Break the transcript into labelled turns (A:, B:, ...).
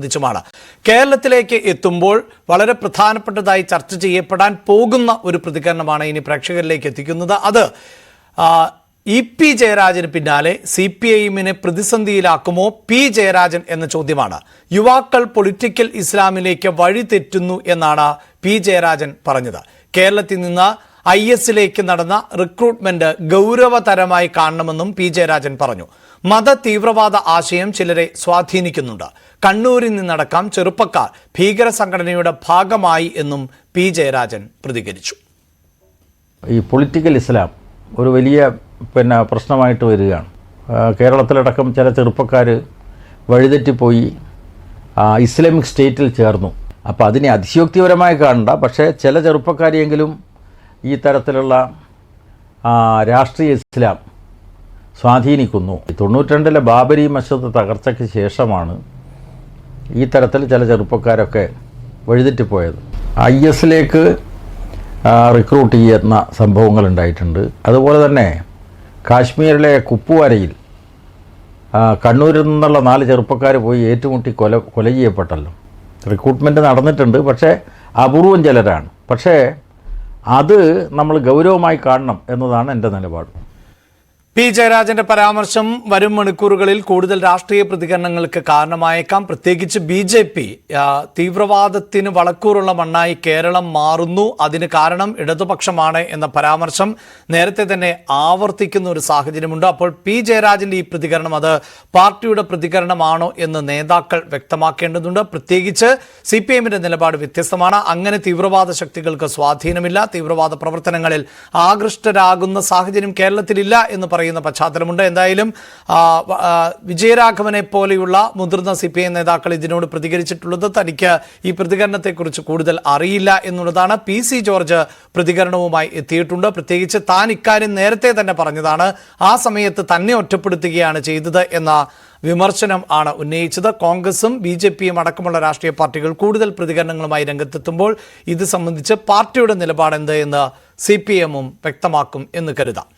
A: സംബന്ധിച്ചുമാണ്. കേരളത്തിലേക്ക് എത്തുമ്പോൾ വളരെ പ്രധാനപ്പെട്ടതായി ചർച്ച ചെയ്യപ്പെടാൻ പോകുന്ന ഒരു പ്രതികരണമാണ് ഇനി പ്രേക്ഷകരിലേക്ക് എത്തിക്കുന്നത്. അത് ഇ പി ജയരാജന് പിന്നാലെ സി പി ഐഎമ്മിനെ പ്രതിസന്ധിയിലാക്കുമോ? പി ജയരാജൻ എന്ന ചോദ്യമാണ്. യുവാക്കൾ പൊളിറ്റിക്കൽ ഇസ്ലാമിലേക്ക് വഴിതെറ്റുന്നു എന്നാണ് പി ജയരാജൻ പറഞ്ഞത്. കേരളത്തിൽ നിന്ന് ഐ എസിലേക്ക് നടന്ന റിക്രൂട്ട്മെന്റ് ഗൗരവതരമായി കാണണമെന്നും പി ജയരാജൻ പറഞ്ഞു. മത തീവ്രവാദ ആശയം ചിലരെ സ്വാധീനിക്കുന്നുണ്ട്. കണ്ണൂരിൽ നിന്നടക്കം ചെറുപ്പക്കാർ ഭീകര സംഘടനയുടെ ഭാഗമായി എന്നും പി ജയരാജൻ പ്രതികരിച്ചു.
B: ഈ പൊളിറ്റിക്കൽ ഇസ്ലാം ഒരു വലിയ പിന്നെ പ്രശ്നമായിട്ട് വരികയാണ്. കേരളത്തിലടക്കം ചില ചെറുപ്പക്കാർ വഴിതെറ്റിപ്പോയി ഇസ്ലാമിക് സ്റ്റേറ്റിൽ ചേർന്നു. അപ്പോൾ അതിനെ അതിശയോക്തിപരമായി കാണണ്ട. പക്ഷേ ചില ചെറുപ്പക്കാരെയെങ്കിലും ഈ തരത്തിലുള്ള രാഷ്ട്രീയ ഇസ്ലാം സ്വാധീനിക്കുന്നു. തൊണ്ണൂറ്റിരണ്ടിലെ ബാബരി മസ്ജിദ് തകർച്ചയ്ക്ക് ശേഷമാണ് ഈ തരത്തിൽ ചില ചെറുപ്പക്കാരൊക്കെ വഴിതെറ്റിപ്പോയത് ഐ എസിലേക്ക് റിക്രൂട്ട് ചെയ്യുന്ന സംഭവങ്ങൾ ഉണ്ടായിട്ടുണ്ട്. അതുപോലെ തന്നെ കാശ്മീരിലെ കുപ്പുവാരയിൽ കണ്ണൂരിൽ നിന്നുള്ള നാല് ചെറുപ്പക്കാർ പോയി ഏറ്റുമുട്ടി കൊല കൊല ചെയ്യപ്പെട്ടല്ലോ റിക്രൂട്ട്മെന്റ് നടന്നിട്ടുണ്ട് പക്ഷേ അപൂർവം ചിലരാണ്. പക്ഷേ അത് നമ്മൾ ഗൗരവമായി കാണണം എന്നതാണ് എന്റെ നിലപാട്.
A: പി ജയരാജന്റെ പരാമർശം വരും മണിക്കൂറുകളിൽ കൂടുതൽ രാഷ്ട്രീയ പ്രതികരണങ്ങൾക്ക് കാരണമായേക്കാം. പ്രത്യേകിച്ച് ബി ജെ പി തീവ്രവാദത്തിന് വളക്കൂറുള്ള മണ്ണായി കേരളം മാറുന്നു. അതിന് കാരണം ഇടതുപക്ഷമാണ് എന്ന പരാമർശം നേരത്തെ തന്നെ ആവർത്തിക്കുന്ന ഒരു സാഹചര്യമുണ്ട്. അപ്പോൾ പി ജയരാജന്റെ ഈ പ്രതികരണം അത് പാർട്ടിയുടെ പ്രതികരണമാണോ എന്ന് നേതാക്കൾ വ്യക്തമാക്കേണ്ടതുണ്ട്. പ്രത്യേകിച്ച് സി പി എമ്മിന്റെ നിലപാട് വ്യത്യസ്തമാണ്. അങ്ങനെ തീവ്രവാദ ശക്തികൾക്ക് സ്വാധീനമില്ല. തീവ്രവാദ പ്രവർത്തനങ്ങളിൽ ആകൃഷ്ടരാകുന്ന സാഹചര്യം കേരളത്തിലില്ല എന്ന് പറയുന്ന പശ്ചാത്തലമുണ്ട്. എന്തായാലും വിജയരാഘവനെ പോലെയുള്ള മുതിർന്ന സി പി ഐ നേതാക്കൾ ഇതിനോട് പ്രതികരിച്ചിട്ടുള്ളത് തനിക്ക് ഈ പ്രതികരണത്തെക്കുറിച്ച് കൂടുതൽ അറിയില്ല എന്നുള്ളതാണ് പി സി ജോർജ് പ്രതികരണവുമായി എത്തിയിട്ടുണ്ട്. പ്രത്യേകിച്ച് താൻ ഇക്കാര്യം നേരത്തെ തന്നെ പറഞ്ഞതാണ് ആ സമയത്ത് തന്നെ ഒറ്റപ്പെടുത്തുകയാണ് ചെയ്തത് എന്ന വിമർശനം ആണ് ഉന്നയിച്ചത്. കോൺഗ്രസും ബി ജെ പിയും അടക്കമുള്ള രാഷ്ട്രീയ പാർട്ടികൾ കൂടുതൽ പ്രതികരണങ്ങളുമായി രംഗത്തെത്തുമ്പോൾ ഇത് സംബന്ധിച്ച് പാർട്ടിയുടെ നിലപാട് എന്ത് എന്ന് സി പി എമ്മും വ്യക്തമാക്കും എന്ന് കരുതാം.